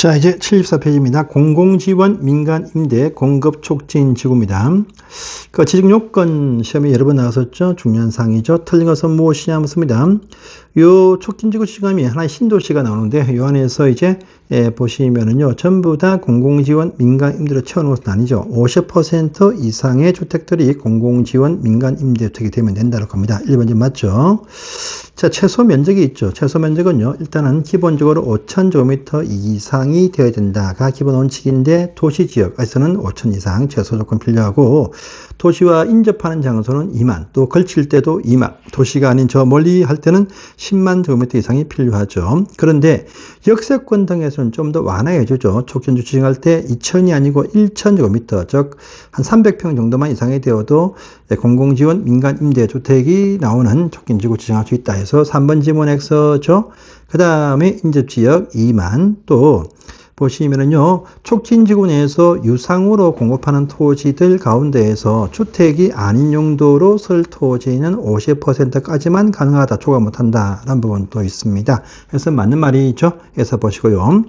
자, 이제 74페이지입니다. 공공지원 민간 임대 공급 촉진 지구입니다. 그 지정 요건 시험에 여러 번 나왔었죠. 중요한 사항이죠. 틀린 것은 무엇이냐 묻습니다. 요 촉진지구 시감이 하나의 신도시가 나오는데 요 안에서 이제 예, 보시면은요 전부 다 공공지원 민간 임대로 채워놓은 것은 아니죠. 50% 이상의 주택들이 공공지원 민간 임대주택이 되면 된다고 합니다. 1번지 맞죠? 자 최소 면적이 있죠. 최소 면적은요 일단은 기본적으로 5,000제곱미터 이상이 되어야 된다가 기본 원칙인데 도시지역에서는 5,000 이상 최소 조건 필요하고 도시와 인접하는 장소는 2만 또 걸칠 때도 2만 도시가 아닌 저 멀리 할 때는 10만 제곱미터 이상이 필요하죠. 그런데 역세권 등에서는 좀 더 완화해 주죠. 촉진주 지정할 때 2천이 아니고 1천 제곱미터, 즉 한 300평 정도만 이상이 되어도 공공지원 민간 임대 주택이 나오는 촉진지구 지정할 수 있다 해서 3번 지문 X죠. 그 다음에 인접지역 2만 또 보시면은요, 촉진지구 내에서 유상으로 공급하는 토지들 가운데에서 주택이 아닌 용도로 쓸 토지는 50%까지만 가능하다, 초과 못한다, 라는 부분도 있습니다. 그래서 맞는 말이죠. 그래서 보시고요.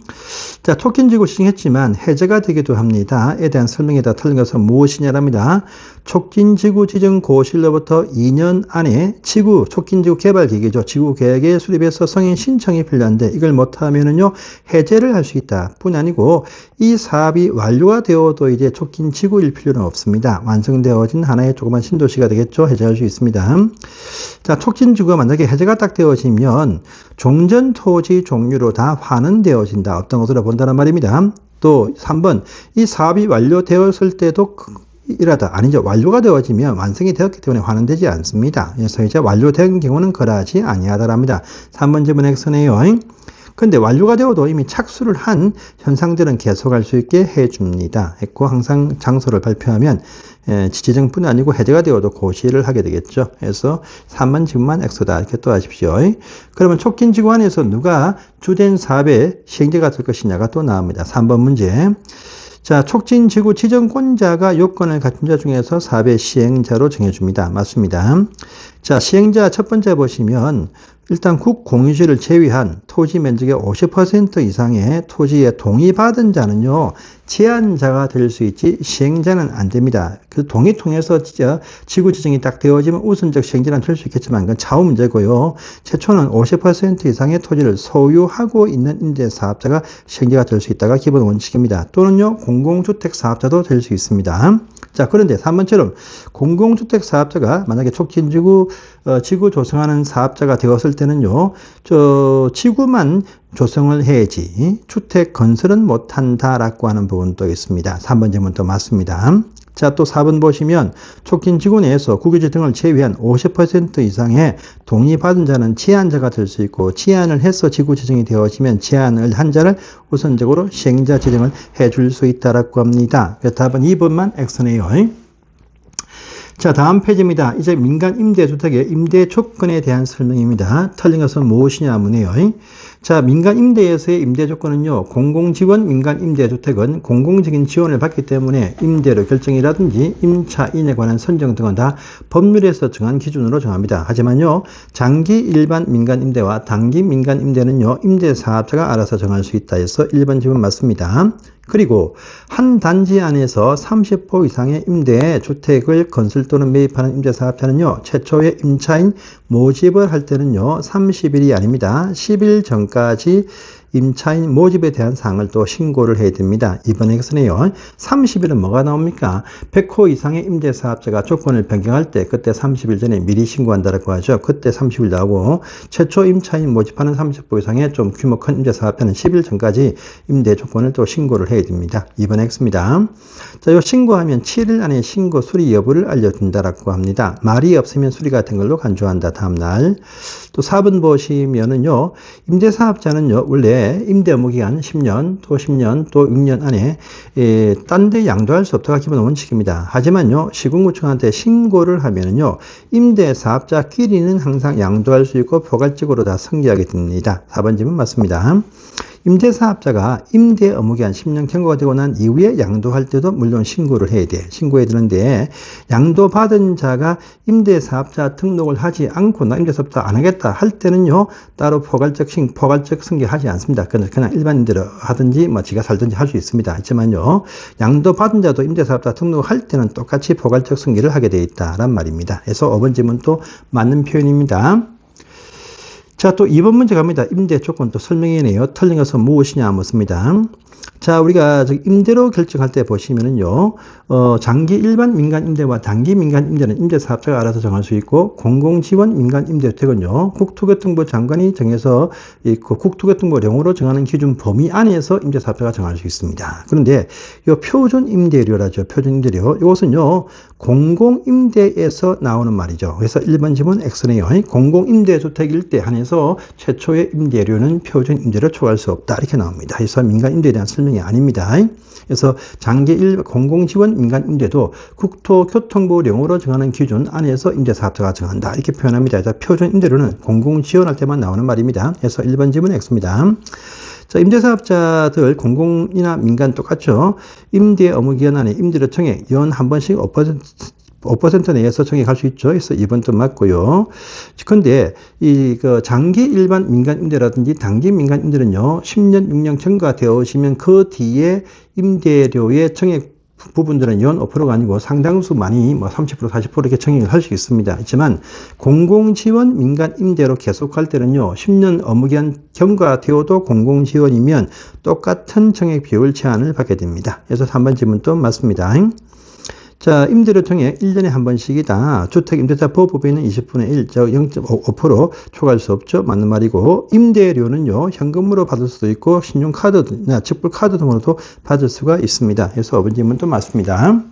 자, 촉진지구 시행했지만 해제가 되기도 합니다. 에 대한 설명에 다 틀린 것은 무엇이냐랍니다. 촉진지구 지정 고실로부터 2년 안에 지구, 촉진지구 개발 계획이죠. 지구 계획에 수립해서 성인 신청이 필요한데 이걸 못하면은요, 해제를 할 수 있다. 뿐 아니고 이 사업이 완료가 되어도 이제 촉진 지구일 필요는 없습니다. 완성되어진 하나의 조그만 신도시가 되겠죠. 해제할 수 있습니다. 자, 촉진 지구가 만약에 해제가 딱 되어지면 종전 토지 종류로 다 환원되어진다. 어떤 것으로 본다는 말입니다. 또 3번 이 사업이 완료되었을 때도 이라다 아니죠 완료가 되어지면 완성이 되었기 때문에 환원되지 않습니다. 그래서 이제 완료된 경우는 그러하지 아니하다랍니다. 3번 질문 X네요. 근데 완료가 되어도 이미 착수를 한 현상들은 계속할 수 있게 해줍니다. 했고 항상 장소를 발표하면 지지정뿐 아니고 해제가 되어도 고시를 하게 되겠죠. 그래서 3만 지구만 엑소다 이렇게 또 하십시오. 그러면 촉진 지구 안에서 누가 주된 사업의 시행자가 될 것이냐가 또 나옵니다. 3번 문제. 자, 촉진 지구 지정권자가 요건을 갖춘 자 중에서 사업의 시행자로 정해줍니다. 맞습니다. 자, 시행자 첫 번째 보시면 일단 국공유지를 제외한 토지 면적의 50% 이상의 토지에 동의받은 자는요, 제한자가 될 수 있지 시행자는 안 됩니다. 그 동의 통해서 진짜 지구 지정이 딱 되어지면 우선적 시행자는 될 수 있겠지만 그건 차후 문제고요. 최초는 50% 이상의 토지를 소유하고 있는 임대 사업자가 시행자가 될 수 있다가 기본 원칙입니다. 또는요, 공공주택 사업자도 될 수 있습니다. 자, 그런데 3번처럼 공공주택 사업자가 만약에 촉진지구 어, 지구 조성하는 사업자가 되었을 때 는요, 저 지구만 조성을 해야지 주택 건설은 못한다라고 하는 부분도 있습니다. 3번 질문도 맞습니다. 자, 또 4번 보시면 촉진 지구 내에서 국유지 등을 제외한 50% 이상의 동의받은 자는 제한자가 될 수 있고 제한을 해서 지구 지정이 되어지면 제한을 한 자를 우선적으로 시행자 지정을 해줄 수 있다라고 합니다. 답은 2번만 X네요. 자, 다음 페이지입니다. 이제 민간 임대주택의 임대 조건에 대한 설명입니다. 틀린 것은 무엇이냐 하면요. 자, 민간 임대에서의 임대 조건은요, 공공지원 민간 임대주택은 공공적인 지원을 받기 때문에 임대료 결정이라든지 임차인에 관한 선정 등은 다 법률에서 정한 기준으로 정합니다. 하지만요, 장기 일반 민간 임대와 단기 민간 임대는요, 임대사업자가 알아서 정할 수 있다 해서 1번 지문 맞습니다. 그리고 한 단지 안에서 30호 이상의 임대 주택을 건설 또는 매입하는 임대사업자는요, 최초의 임차인 모집을 할 때는요, 30일이 아닙니다. 10일 전 까지 임차인 모집에 대한 사항을 또 신고를 해야 됩니다. 이번에 것은요. 30일은 뭐가 나옵니까? 100호 이상의 임대사업자가 조건을 변경할 때 그때 30일 전에 미리 신고한다고 하죠. 그때 30일 나오고 최초 임차인 모집하는 30호 이상의 좀 규모 큰 임대사업자는 10일 전까지 임대 조건을 또 신고를 해야 됩니다. 이번에 X입니다. 자, 요 신고하면 7일 안에 신고 수리 여부를 알려준다라고 합니다. 말이 없으면 수리 같은 걸로 간주한다. 다음날. 또 4번 보시면은요. 임대사업자는요. 원래 임대 업무 기간 10년, 또 10년, 또 6년 안에 예, 딴데 양도할 수 없다가 기본 원칙입니다. 하지만요, 시군구청한테 신고를 하면은요, 임대 사업자끼리는 항상 양도할 수 있고 포괄적으로 다 승계하게 됩니다. 4번 질문 맞습니다. 임대사업자가 임대 업무기 한 10년 경과가 되고 난 이후에 양도할 때도 물론 신고를 해야 돼. 신고해야 되는데 양도받은 자가 임대사업자 등록을 하지 않고 나 임대사업자 안 하겠다 할 때는요 따로 포괄적 신 포괄적 승계하지 않습니다. 그냥 그냥 일반인대로 하든지 뭐 지가 살든지 할 수 있습니다. 하지만요 양도받은 자도 임대사업자 등록할 때는 똑같이 포괄적 승계를 하게 돼 있다란 말입니다. 그래서 5번 질문 또 맞는 표현입니다. 자, 또 2번 문제 갑니다. 임대 조건 또 설명이네요. 틀린 것은 무엇이냐 묻습니다. 자, 우리가 임대로 결정할 때 보시면은요, 어, 장기 일반 민간 임대와 단기 민간 임대는 임대 사업자가 알아서 정할 수 있고, 공공지원 민간 임대주택은요, 국토교통부 장관이 정해서 있고, 국토교통부령으로 정하는 기준 범위 안에서 임대 사업자가 정할 수 있습니다. 그런데 이 표준 임대료라죠. 표준 임대료. 이것은요, 공공임대에서 나오는 말이죠. 그래서 1번 지문 X네요. 공공임대 주택일 때 한해서 최초의 임대료는 표준 임대료 초과할 수 없다. 이렇게 나옵니다. 그래서 민간 임대에 대한 설명이 아닙니다. 그래서 장기 일 공공지원 민간 임대도 국토교통부령으로 정하는 기준 안에서 임대사업자가 정한다. 이렇게 표현합니다. 표준 임대료는 공공지원할 때만 나오는 말입니다. 그래서 1번 지문 X입니다. 자, 임대사업자들 공공이나 민간 똑같죠. 임대 업무기간 안에 임대료 청액 연 한 번씩 5% 5% 내에서 청약할 수 있죠. 그래서 2번도 맞고요. 근데 이 그 장기 일반 민간 임대라든지 단기 민간 임대는요. 10년, 6년 경과되어 오시면 그 뒤에 임대료의 청약 부분들은 연 5%가 아니고 상당수 많이 뭐 30% 40% 이렇게 청약을 할 수 있습니다. 하지만 공공지원 민간 임대로 계속할 때는요. 10년 업무기한 경과되어도 공공지원이면 똑같은 청약 비율 제한을 받게 됩니다. 그래서 3번 질문도 맞습니다. 자, 임대료 통해 1년에 한 번씩이다. 주택 임대차 보호법에는 20분의 1, 즉 0.5% 초과할 수 없죠. 맞는 말이고, 임대료는요, 현금으로 받을 수도 있고, 신용카드나 직불카드 등으로도 받을 수가 있습니다. 그래서 질문도 맞습니다.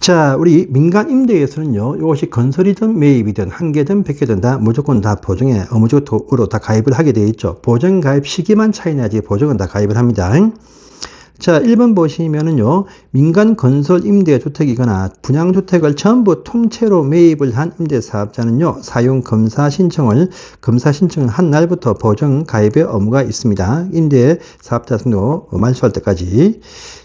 자, 우리 민간 임대에서는요, 이것이 건설이든 매입이든 한 개든 백 개든 다 무조건 다 보증에 의무적으로 다 가입을 하게 되어 있죠. 보증 가입 시기만 차이 나지 보증은 다 가입을 합니다. 자, 1번 보시면은요, 민간 건설 임대 주택이거나 분양 주택을 전부 통째로 매입을 한 임대 사업자는요, 사용 검사 신청을 검사 신청을 한 날부터 보증 가입의 의무가 있습니다. 임대 사업자 등록 말소할 때까지.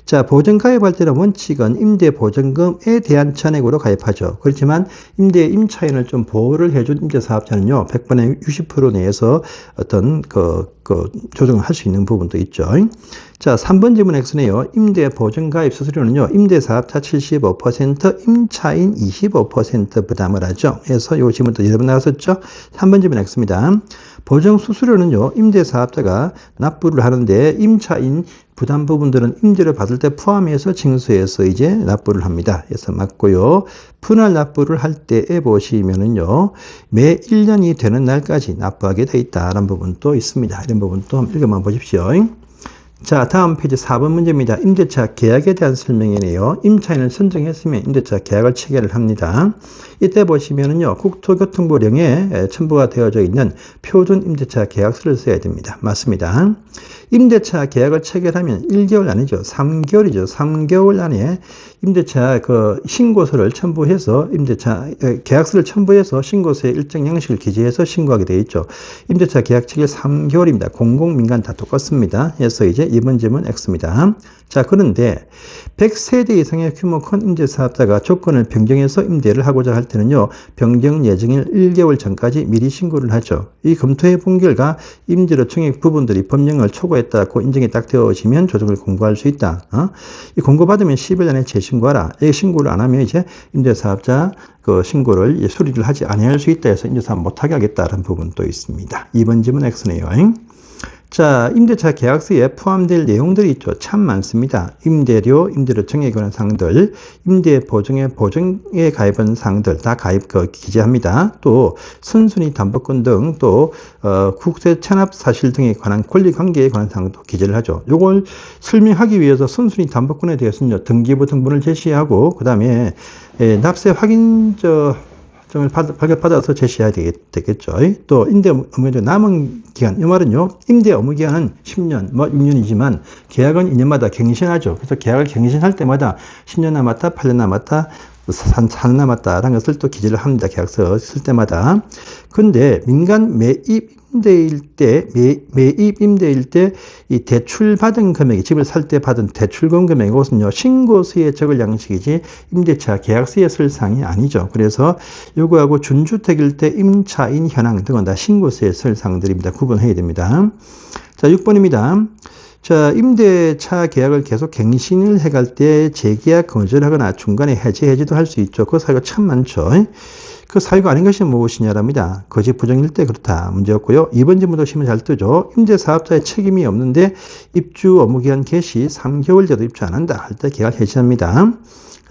자, 보증 가입할 때는 원칙은 임대 보증금에 대한 전액으로 가입하죠. 그렇지만 임대 임차인을 좀 보호를 해준 임대 사업자는요, 100번에 60% 내에서 어떤 그, 그 조정을 할 수 있는 부분도 있죠. 자, 3번 질문 X네요. 임대 보증 가입 수수료는요. 임대 사업자 75%, 임차인 25% 부담을 하죠. 그래서 요 질문도 여러 번 나왔었죠. 3번 질문 X입니다. 보증 수수료는요. 임대 사업자가 납부를 하는데 임차인 부담 부분들은 임대를 받을 때 포함해서 징수해서 이제 납부를 합니다. 그래서 맞고요. 분할 납부를 할 때에 보시면은요. 매 1년이 되는 날까지 납부하게 돼 있다라는 부분도 있습니다. 이런 부분도 한번 읽어만 보십시오. 자, 다음 페이지 4번 문제입니다. 임대차 계약에 대한 설명이네요. 임차인을 선정했으면 임대차 계약을 체결을 합니다. 이때 보시면은요, 국토교통부령에 첨부가 되어져 있는 표준 임대차 계약서를 써야 됩니다. 맞습니다. 임대차 계약을 체결하면 1개월 아니죠. 3개월이죠. 3개월 안에 임대차 그 신고서를 첨부해서 임대차 계약서를 첨부해서 신고서에 일정 양식을 기재해서 신고하게 되어 있죠. 임대차 계약 체결 3개월입니다. 공공 민간 다 똑같습니다. 그래서 이제 이번 질문 X입니다. 자, 그런데 100세대 이상의 규모 큰 임대 사업자가 조건을 변경해서 임대를 하고자 할 때는요. 변경 예정일 1개월 전까지 미리 신고를 하죠. 이 검토해 본 결과 임대료 청액 부분들이 법령을 초과했다고 인정이 딱 되어지면 조정을 공고할 수 있다. 어? 이 공고받으면 10일 안에 재신고하라. 이 신고를 안 하면 이제 임대 사업자 그 신고를 수리를 하지 아니할 수 있다 해서 임대사업 못하게 하겠다는 부분도 있습니다. 2번 질문 X네요. 자, 임대차 계약서에 포함될 내용들이 있죠. 참 많습니다. 임대료, 임대료 관한 사항들, 임대 보증에 보증에 가입한 사항들 다 가입 그 기재합니다. 또 선순위 담보권 등 또 어, 국세 체납 사실 등에 관한 권리 관계에 관한 사항도 기재를 하죠. 요걸 설명하기 위해서 선순위 담보권에 대해서는 등기부 등본을 제시하고 그다음에 예, 납세 확인 저 정을 발급받아서 제시해야 되겠죠. 또 임대 업무기간 남은 기간, 이 말은요, 임대 업무기간은 10년, 뭐 6년이지만 계약은 2년마다 갱신하죠. 그래서 계약을 갱신할 때마다 10년 남았다, 8년 남았다, 산, 산 남았다라는 것을 또 기재를 합니다. 계약서 쓸 때마다. 근데 민간 매입 임대일 때, 매, 매입 임대일 때 이 대출 받은 금액이 집을 살 때 받은 대출금 금액 이것은요 신고서에 적을 양식이지 임대차 계약서에 쓸 사항이 아니죠. 그래서 요거하고 준주택일 때 임차인 현황 등은 다 신고서에 쓸 사항들입니다. 구분해야 됩니다. 자, 6번입니다. 자, 임대차 계약을 계속 갱신을 해갈 때 재계약 거절하거나 중간에 해지, 해지도 할 수 있죠. 그 사유가 참 많죠. 그 사유가 아닌 것이 무엇이냐랍니다. 거짓 부정일 때 그렇다. 문제였고요. 2번 질문도 시면 잘 뜨죠. 임대 사업자의 책임이 없는데 입주 업무 기한 개시 3개월 돼도 입주 안 한다. 할 때 계약 해지합니다.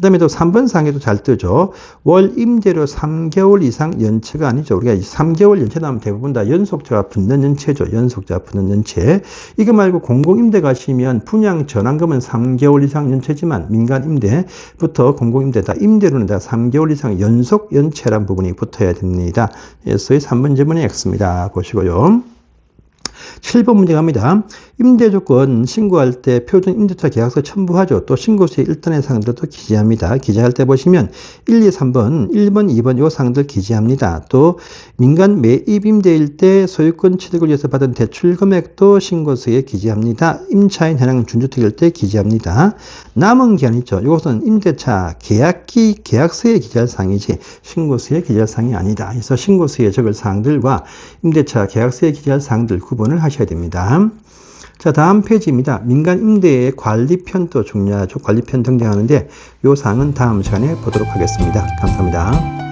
그 다음에 또 3번 상에도 잘 뜨죠. 월 임대료 3개월 이상 연체가 아니죠. 우리가 3개월 연체 나면 대부분 다 연속자가 붙는 연체죠. 연속자가 붙는 연체. 이거 말고 공공임대 가시면 분양 전환금은 3개월 이상 연체지만 민간임대부터 공공임대 다 임대료는 다 3개월 이상 연속 연체란 부분이 붙어야 됩니다. 그래서 이 3번 질문이 X입니다. 보시고요. 7번 문제 갑니다. 임대 조건 신고할 때 표준 임대차 계약서 첨부하죠. 또 신고서에 일단의 사항들도 기재합니다. 기재할 때 보시면 1, 2, 3번, 1번, 2번 요 사항들 기재합니다. 또 민간 매입 임대일 때 소유권 취득을 위해서 받은 대출 금액도 신고서에 기재합니다. 임차인 현황 준주택일 때 기재합니다. 남은 기한 있죠. 이것은 임대차 계약기 계약서에 기재할 사항이지 신고서에 기재할 사항이 아니다. 그래서 신고서에 적을 사항들과 임대차 계약서에 기재할 사항들 구분 을 하셔야 됩니다. 자, 다음 페이지입니다. 민간 임대의 관리편도 중요하죠. 관리편 등장하는데 이 사항은 다음 시간에 보도록 하겠습니다. 감사합니다.